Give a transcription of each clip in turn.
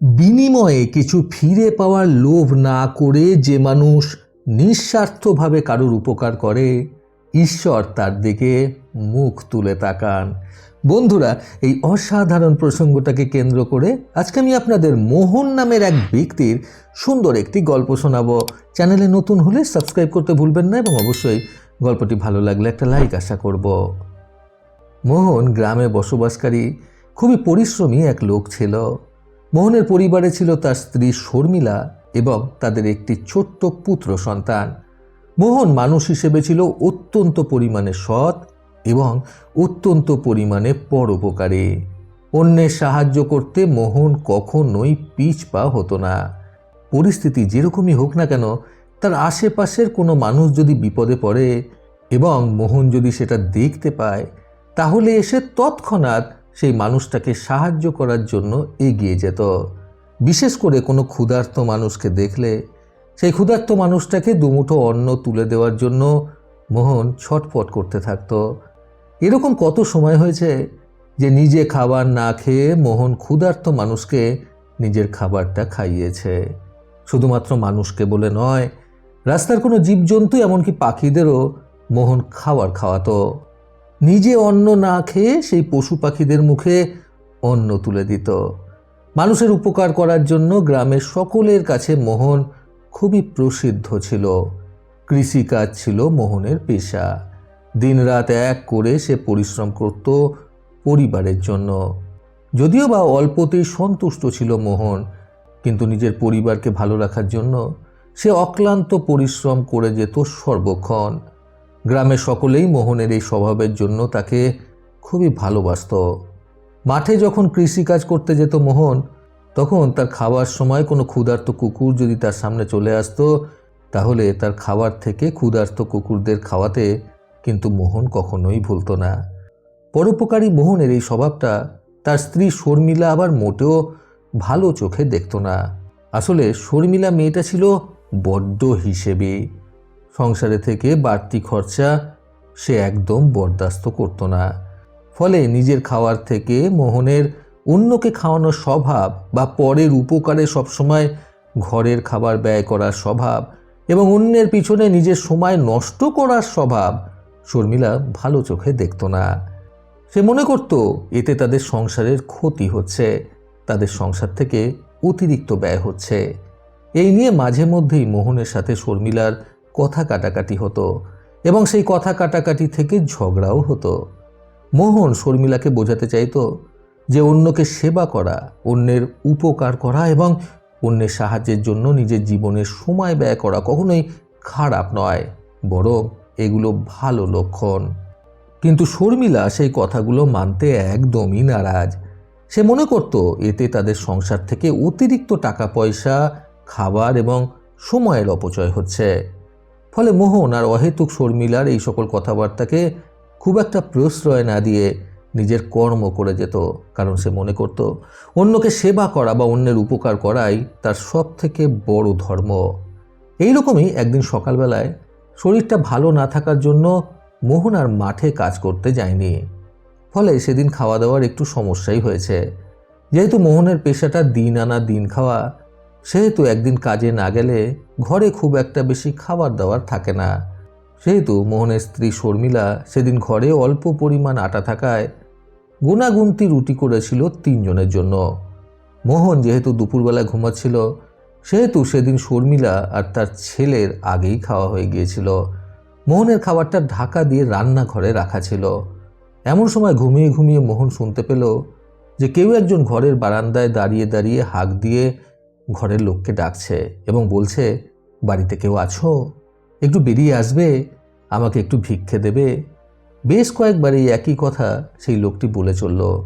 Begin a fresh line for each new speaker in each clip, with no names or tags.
বিনিময়ে কিছু ফিরে পাওয়ার লোভ না করে যে মানুষ নিঃস্বার্থভাবে কারুর উপকার করে, ঈশ্বর তার দিকে মুখ তুলে তাকান। বন্ধুরা, এই অসাধারণ প্রসঙ্গটাকে কেন্দ্র করে আজকে আমি আপনাদের মোহন নামের এক ব্যক্তির সুন্দর একটি গল্প শোনাবো। চ্যানেলে নতুন হলে সাবস্ক্রাইব করতে ভুলবেন না এবং অবশ্যই গল্পটি ভালো লাগলে একটা লাইক আশা করব। মোহন গ্রামে বসবাসকারী, খুবই পরিশ্রমী এক লোক ছিল। মোহনের পরিবারে ছিল তার স্ত্রী শর্মিলা এবং তাদের একটি ছোট্ট পুত্র সন্তান। মোহন মানুষ হিসেবে ছিল অত্যন্ত পরিমাণে সৎ এবং অত্যন্ত পরিমাণে পরোপকারী। অন্যের সাহায্য করতে মোহন কখনোই পিছ পা হতো না। পরিস্থিতি যেরকমই হোক না কেন, তার আশেপাশের কোনো মানুষ যদি বিপদে পড়ে এবং মোহন যদি সেটা দেখতে পায়, তাহলে এসে তৎক্ষণাৎ সেই মানুষটাকে সাহায্য করার জন্য এগিয়ে যেত। বিশেষ করে কোনো ক্ষুধার্ত মানুষকে দেখলে সেই ক্ষুধার্ত মানুষটাকে দুমুঠো অন্ন তুলে দেওয়ার জন্য মোহন ছটফট করতে থাকতো। এরকম কত সময় হয়েছে যে নিজে খাবার না খেয়ে মোহন ক্ষুধার্ত মানুষকে নিজের খাবারটা খাইয়েছে। শুধুমাত্র মানুষকে বলে নয়, রাস্তার কোনো জীবজন্তু এমনকি পাখিদেরও মোহন খাবার খাওয়াতো। নিজে অন্ন না খেয়ে সেই পশু পাখিদের মুখে অন্ন তুলে দিত। মানুষের উপকার করার জন্য গ্রামের সকলের কাছে মোহন খুবই প্রসিদ্ধ ছিল। কৃষিকাজ ছিল মোহনের পেশা। দিনরাত এক করে সে পরিশ্রম করত পরিবারের জন্য। যদিও বা অল্পতেই সন্তুষ্ট ছিল মোহন, কিন্তু নিজের পরিবারকে ভালো রাখার জন্য সে অক্লান্ত পরিশ্রম করে যেত সর্বক্ষণ। গ্রামের সকলেই মোহনের এই স্বভাবের জন্য তাকে খুবই ভালোবাসত। মাঠে যখন কৃষিকাজ করতে যেত মোহন, তখন তার খাওয়ার সময় কোনো ক্ষুধার্ত কুকুর যদি তার সামনে চলে আসতো, তাহলে তার খাবার থেকে ক্ষুধার্ত কুকুরদের খাওয়াতে কিন্তু মোহন কখনোই ভুলতো না। পরোপকারী মোহনের এই স্বভাবটা তার স্ত্রী শর্মিলা আবার মোটেও ভালো চোখে দেখতো না। আসলে শর্মিলা মেয়েটা ছিল বড্ড হিসেবে। সংসারে থেকে বাড়তি খরচা সে একদম বরদাস্ত করতো না। ফলে নিজের খাওয়ার থেকে মোহনের অন্যকে খাওয়ানোর স্বভাব বা পরের উপকারে সবসময় ঘরের খাবার ব্যয় করার স্বভাব এবং অন্যের পিছনে নিজের সময় নষ্ট করার স্বভাব শর্মিলা ভালো চোখে দেখতো না। সে মনে করত, এতে তাদের সংসারের ক্ষতি হচ্ছে, তাদের সংসার থেকে অতিরিক্ত ব্যয় হচ্ছে। এই নিয়ে মাঝে মধ্যেই মোহনের সাথে শর্মিলার কথা কাটাকাটি হতো এবং সেই কথা কাটাকাটি থেকে ঝগড়াও হতো। মোহন শর্মিলাকে বোঝাতে চাইতো যে অন্যকে সেবা করা, অন্যের উপকার করা এবং অন্যের সাহায্যের জন্য নিজের জীবনের সময় ব্যয় করা কখনোই খারাপ নয়, বরং এগুলো ভালো লক্ষণ। কিন্তু শর্মিলা সেই কথাগুলো মানতে একদমই নারাজ। সে মনে করত এতে তাদের সংসার থেকে অতিরিক্ত টাকা পয়সা খাবার এবং সময়ের অপচয় হচ্ছে। ফলে মোহন আর অহেতুক শর্মিলার এই সকল কথাবার্তাকে খুব একটা প্রশ্রয় না দিয়ে নিজের কর্ম করে যেত, কারণ সে মনে করত, অন্যকে সেবা করা বা অন্যের উপকার করাই তার সব থেকে বড় ধর্ম। এইরকমই একদিন সকালবেলায় শরীরটা ভালো না থাকার জন্য মোহন আর মাঠে কাজ করতে যায়নি। ফলে সেদিন খাওয়া দাওয়ার একটু সমস্যাই হয়েছে। যেহেতু মোহনের পেশাটা দিন আনা দিন খাওয়া সেহেতু একদিন কাজে না গেলে ঘরে খুব একটা বেশি খাবার দাবার থাকে না। সেহেতু মোহনের স্ত্রী শর্মিলা সেদিন ঘরে অল্প পরিমাণ আটা থাকায় গুনাগুন্তি রুটি করেছিল তিনজনের জন্য। মোহন যেহেতু দুপুরবেলা ঘুমাচ্ছিল, সেহেতু সেদিন শর্মিলা আর তার ছেলের আগেই খাওয়া হয়ে গিয়েছিল। মোহনের খাবারটা ঢাকা দিয়ে রান্নাঘরে রাখা ছিল। এমন সময় ঘুমিয়ে ঘুমিয়ে মোহন শুনতে পেল যে কেউ একজন ঘরের বারান্দায় দাঁড়িয়ে দাঁড়িয়ে হাঁক দিয়ে ঘরের লোককে ডাকছে এবং বলছে, বাড়িতে কেউ আছো? একটু বেরিয়ে আসবে, আমাকে একটু ভিক্ষে দেবে। বেশ কয়েকবার এই একই কথা সেই লোকটি বলে চলল।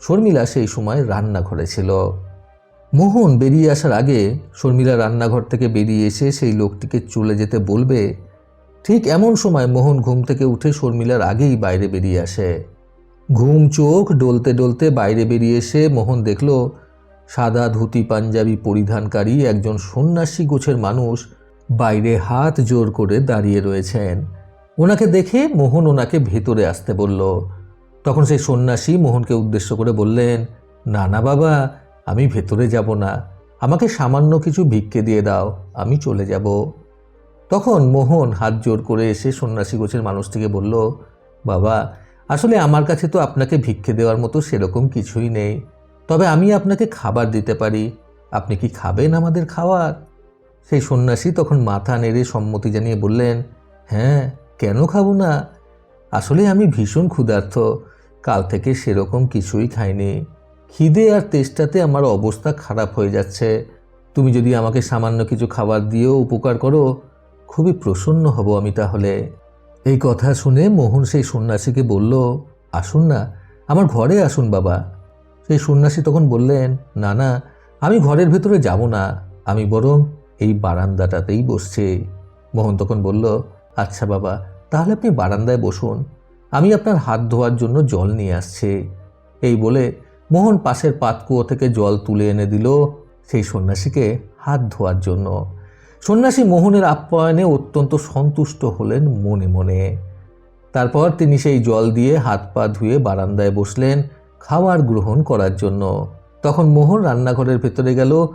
শর্মিলা সেই সময় রান্নাঘরে ছিল। মোহন বেরিয়ে আসার আগে শর্মিলা রান্নাঘর থেকে বেরিয়ে এসে সেই লোকটিকে চলে যেতে বলবে। ঠিক এমন সময় মোহন ঘুম থেকে উঠে শর্মিলার আগেই বাইরে বেরিয়ে আসে। ঘুম চোখ ডলতে ডলতে বাইরে বেরিয়ে এসে মোহন দেখল সাদা ধুতি পাঞ্জাবি পরিধানকারী একজন সন্ন্যাসী গোছের মানুষ বাইরে হাত জোর করে দাঁড়িয়ে রয়েছেন। ওনাকে দেখে মোহন ওনাকে ভেতরে আসতে বলল। তখন সেই সন্ন্যাসী মোহনকে উদ্দেশ্য করে বললেন, না না বাবা, আমি ভেতরে যাব না। আমাকে সামান্য কিছু ভিক্ষে দিয়ে দাও, আমি চলে যাব। তখন মোহন হাত জোর করে এসে সন্ন্যাসী গোছের মানুষটিকে বলল, বাবা, আসলে আমার কাছে তো আপনাকে ভিক্ষে দেওয়ার মতো সেরকম কিছুই নেই। তবে আমি আপনাকে খাবার দিতে পারি। আপনি কি খাবেন আমাদের খাবার সেই সন্ন্যাসী তখন মাথা নেড়ে সম্মতি জানিয়ে বললেন হ্যাঁ কেন খাব না? আসলে আমি ভীষণ ক্ষুধার্ত। কাল থেকে সেরকম কিছুই খাইনি। খিদে আর তেষ্টাতে আমার অবস্থা খারাপ হয়ে যাচ্ছে। তুমি যদি আমাকে সামান্য কিছু খাবার দিয়েও উপকার করো, খুবই প্রসন্ন হব আমি তাহলে। এই কথা শুনে মোহন সেই সন্ন্যাসীকে বলল, আসুন না, আমার ঘরে আসুন বাবা। সেই সন্ন্যাসী তখন বললেন, না না, আমি ঘরের ভেতরে যাব না, আমি বরং এই বারান্দাটাতেই বসছি। মোহন তখন বলল আচ্ছা বাবা, তাহলে আপনি বারান্দায় বসুন, আমি আপনার হাত ধোয়ার জন্য জল নিয়ে আসছি। এই বলে মোহন পাশের পাতকুয়ো থেকে জল তুলে এনে দিল সেই সন্ন্যাসীকে হাত ধোয়ার জন্য। সন্ন্যাসী মোহনের আপ্যায়নে অত্যন্ত সন্তুষ্ট হলেন মনে মনে। তারপর তিনি সেই জল দিয়ে হাত পা ধুয়ে বারান্দায় বসলেন খাবার গ্রহণ করার জন্য। তখন মোহন রান্নাঘরের ভেতরে গেল,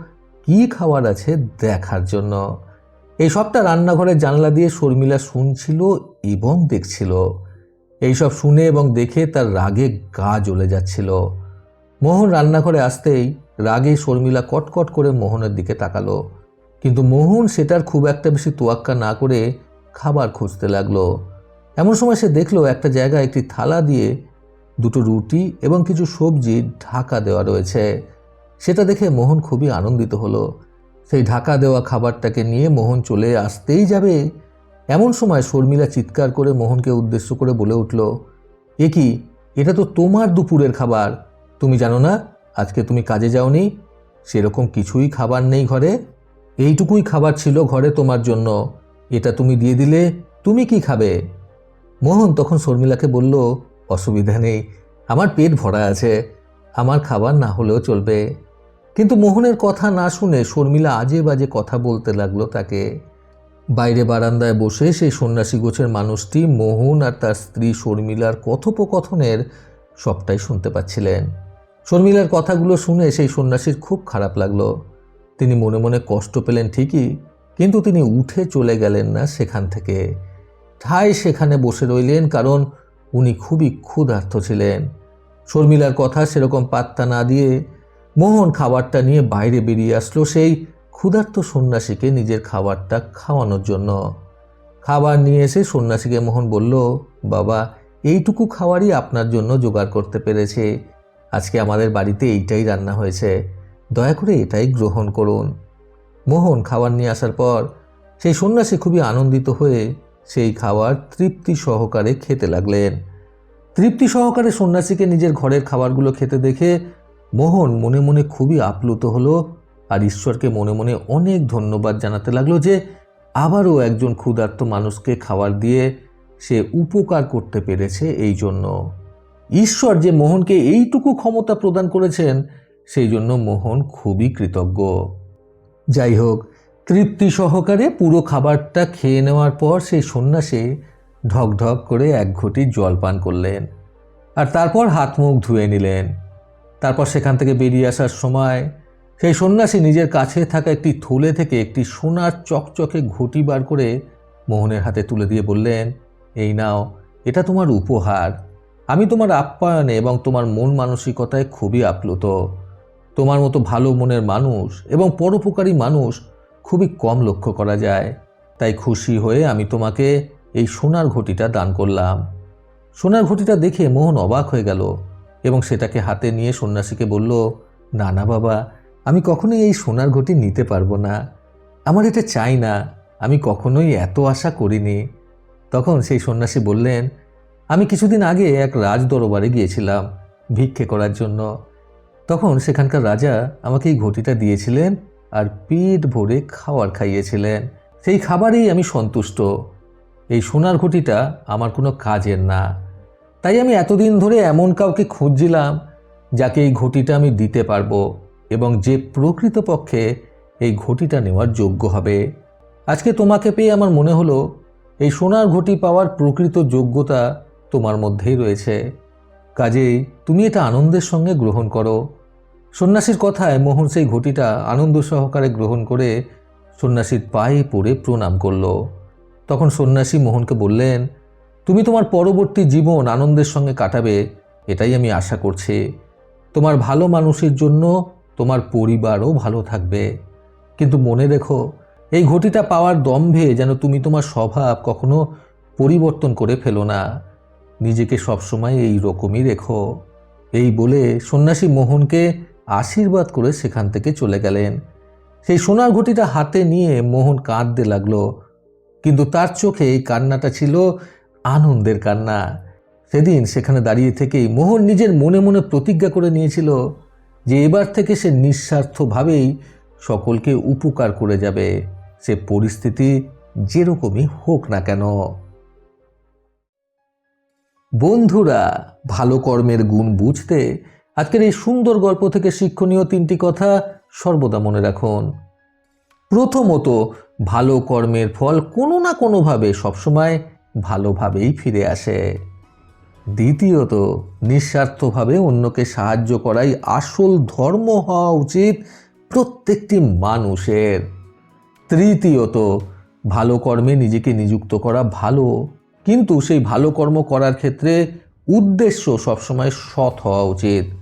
কি খাবার আছে দেখার জন্য? এই সবটা রান্নাঘরের জানলা দিয়ে শর্মিলা শুনছিল এবং দেখছিল। এইসব শুনে এবং দেখে তার রাগে গা জ্বলে যাচ্ছিল। মোহন রান্নাঘরে আসতেই রাগে শর্মিলা কটকট করে মোহনের দিকে তাকালো। কিন্তু মোহন সেটার খুব একটা বেশি তোয়াক্কা না করে খাবার খুঁজতে লাগল। এমন সময় সে দেখল একটা জায়গায় একটি থালা দিয়ে দুটো রুটি এবং কিছু সবজি ঢাকা দেওয়া রয়েছে। সেটা দেখে মোহন খুবই আনন্দিত হলো। সেই ঢাকা দেওয়া খাবারটাকে নিয়ে মোহন চলে আসতেই যাবে। এমন সময় শর্মিলা চিৎকার করে মোহনকে উদ্দেশ্য করে বলে উঠল, এ কি? এটা তো তোমার দুপুরের খাবার। তুমি জানো না, আজকে তুমি কাজে যাওনি? সেরকম কিছুই খাবার নেই ঘরে। এইটুকুই খাবার ছিল ঘরে তোমার জন্য। এটা তুমি দিয়ে দিলে, তুমি কি খাবে? মোহন তখন শর্মিলাকে বলল অসুবিধা নেই। আমার পেট ভরা আছে। আমার খাবার না হলেও চলবে। কিন্তু মোহনের কথা না শুনে শর্মিলা আজে বাজে কথা বলতে লাগল তাকে। বাইরে বারান্দায় বসে সেই সন্ন্যাসী গোছের মানুষটি মোহন আর তার স্ত্রী শর্মিলার কথোপকথনের সবটাই শুনতে পাচ্ছিলেন। শর্মিলার কথাগুলো শুনে সেই সন্ন্যাসীর খুব খারাপ লাগল। তিনি মনে মনে কষ্ট পেলেন ঠিকই, কিন্তু তিনি উঠে চলে গেলেন না সেখান থেকে। ঠাই সেখানে বসে রইলেন কারণ উনি খুবই ক্ষুধার্ত ছিলেন। শর্মিলার কথা সেরকম পাত্তা না দিয়ে মোহন খাবারটা নিয়ে বাইরে বেরিয়ে আসলো সেই ক্ষুধার্ত সন্ন্যাসীকে নিজের খাবারটা খাওয়ানোর জন্য। খাবার নিয়ে এসে সন্ন্যাসীকে মোহন বলল, বাবা, এইটুকু খাবারই আপনার জন্য জোগাড় করতে পেরেছে। আজকে আমাদের বাড়িতে এইটাই রান্না হয়েছে। দয়া করে এটাই গ্রহণ করুন। মোহন খাবার নিয়ে আসার পর সেই সন্ন্যাসী খুবই আনন্দিত হয়ে সেই খাবার তৃপ্তি সহকারে খেতে লাগলেন। তৃপ্তি সহকারে সন্ন্যাসীকে নিজের ঘরের খাবারগুলো খেতে দেখে মোহন মনে মনে খুবই আপ্লুত হলো আর ঈশ্বরকে মনে মনে অনেক ধন্যবাদ জানাতে লাগল যে আবারও একজন ক্ষুধার্ত মানুষকে খাবার দিয়ে সে উপকার করতে পেরেছে এই জন্য। ঈশ্বর যে মোহনকে এইটুকু ক্ষমতা প্রদান করেছেন, সেই জন্য মোহন খুবই কৃতজ্ঞ। যাই হোক তৃপ্তি সহকারে পুরো খাবারটা খেয়ে নেওয়ার পর সেই সন্ন্যাসী ঢক ঢক করে এক ঘটি জল পান করলেন আর তারপর হাত মুখ ধুয়ে নিলেন। তারপর সেখান থেকে বেরিয়ে আসার সময় সেই সন্ন্যাসী নিজের কাছে থাকা একটি থলে থেকে একটি সোনার চকচকে ঘটি বার করে মোহনের হাতে তুলে দিয়ে বললেন, এই নাও, এটা তোমার উপহার। আমি তোমার আপ্যায়নে এবং তোমার মন মানসিকতায় খুবই আপ্লুত। তোমার মতো ভালো মনের মানুষ এবং পরোপকারী মানুষ খুবই কম লক্ষ্য করা যায়। তাই খুশি হয়ে আমি তোমাকে এই সোনার ঘটিটা দান করলাম। সোনার ঘটিটা দেখে মোহন অবাক হয়ে গেল এবং সেটাকে হাতে নিয়ে সন্ন্যাসীকে বলল, না না, বাবা, আমি কখনোই এই সোনার ঘটি নিতে পারব না। আমার এটা চাই না। আমি কখনোই এত আশা করিনি। তখন সেই সন্ন্যাসী বললেন, আমি কিছুদিন আগে এক রাজ দরবারে গিয়েছিলাম ভিক্ষে করার জন্য। তখন সেখানকার রাজা আমাকে এই ঘটিটা দিয়েছিলেন আর পেট ভরে খাবার খাইয়েছিলেন। সেই খাবারেই আমি সন্তুষ্ট। এই সোনার ঘটিটা আমার কোনো কাজের না। তাই আমি এতদিন ধরে এমন কাউকে খুঁজছিলাম যাকে এই ঘটিটা আমি দিতে পারব এবং যে প্রকৃতপক্ষে এই ঘটিটা নেওয়ার যোগ্য হবে। আজকে তোমাকে পেয়ে আমার মনে হলো, এই সোনার ঘটি পাওয়ার প্রকৃত যোগ্যতা তোমার মধ্যেই রয়েছে। কাজেই তুমি এটা আনন্দের সঙ্গে গ্রহণ করো। সন্ন্যাসীর কথায় মোহন সেই ঘটিটা আনন্দ সহকারে গ্রহণ করে সন্ন্যাসীর পায়ে পড়ে প্রণাম করল। তখন সন্ন্যাসী মোহনকে বললেন, তুমি তোমার পরবর্তী জীবন আনন্দের সঙ্গে কাটাবে, এটাই আমি আশা করছি। তোমার ভালো মানুষের জন্য তোমার পরিবারও ভালো থাকবে। কিন্তু মনে রেখো, এই ঘটিটা পাওয়ার দম্ভে যেন তুমি তোমার স্বভাব কখনো পরিবর্তন করে ফেলো না। নিজেকে সবসময় এই রকমই রেখো। এই বলে সন্ন্যাসী মোহনকে আশীর্বাদ করে সেখান থেকে চলে গেলেন। সেই সোনার ঘটিটা হাতে নিয়ে মোহন কাঁদতে লাগল। কিন্তু তার চোখে এই কান্নাটা ছিল আনন্দের কান্না। সেদিন সেখানে দাঁড়িয়ে থেকেই মোহন নিজের মনে মনে প্রতিজ্ঞা করে নিয়েছিল যে এবার থেকে সে নিঃস্বার্থভাবেই সকলকে উপকার করে যাবে। সে পরিস্থিতি যেরকমই হোক না কেন। বন্ধুরা, ভালো কর্মের গুণ বুঝতে আজকের এই সুন্দর গল্প থেকে শিক্ষণীয় তিনটি কথা সর্বদা মনে রাখুন। প্রথমত, ভালো কর্মের ফল কোনো না কোনোভাবে সবসময় ভালোভাবেই ফিরে আসে। দ্বিতীয়ত, নিঃস্বার্থভাবে অন্যকে সাহায্য করাই আসল ধর্ম হওয়া উচিত প্রত্যেকটি মানুষের। তৃতীয়ত, ভালো কর্মে নিজেকে নিযুক্ত করা ভালো। কিন্তু সেই ভালো কর্ম করার ক্ষেত্রে উদ্দেশ্য সবসময় সৎ হওয়া উচিত।